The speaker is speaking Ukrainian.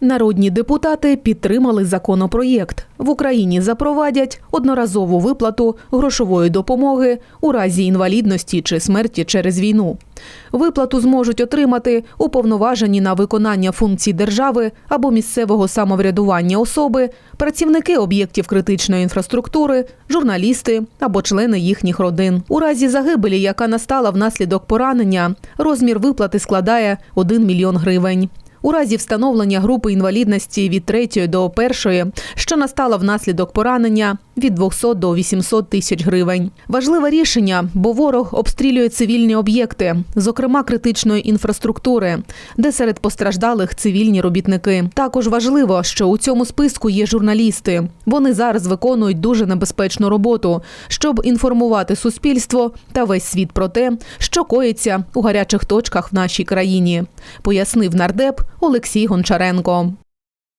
Народні депутати підтримали законопроєкт. В Україні запровадять одноразову виплату грошової допомоги у разі інвалідності чи смерті через війну. Виплату зможуть отримати уповноважені на виконання функцій держави або місцевого самоврядування особи, працівники об'єктів критичної інфраструктури, журналісти або члени їхніх родин. У разі загибелі, яка настала внаслідок поранення, розмір виплати складає 1 мільйон гривень. У разі встановлення групи інвалідності від 3 до 1, що настала внаслідок поранення від 200 до 800 тисяч гривень. Важливе рішення, бо ворог обстрілює цивільні об'єкти, зокрема критичної інфраструктури, де серед постраждалих цивільні робітники. Також важливо, що у цьому списку є журналісти. Вони зараз виконують дуже небезпечну роботу, щоб інформувати суспільство та весь світ про те, що коїться у гарячих точках в нашій країні, пояснив нардеп Олексій Гончаренко.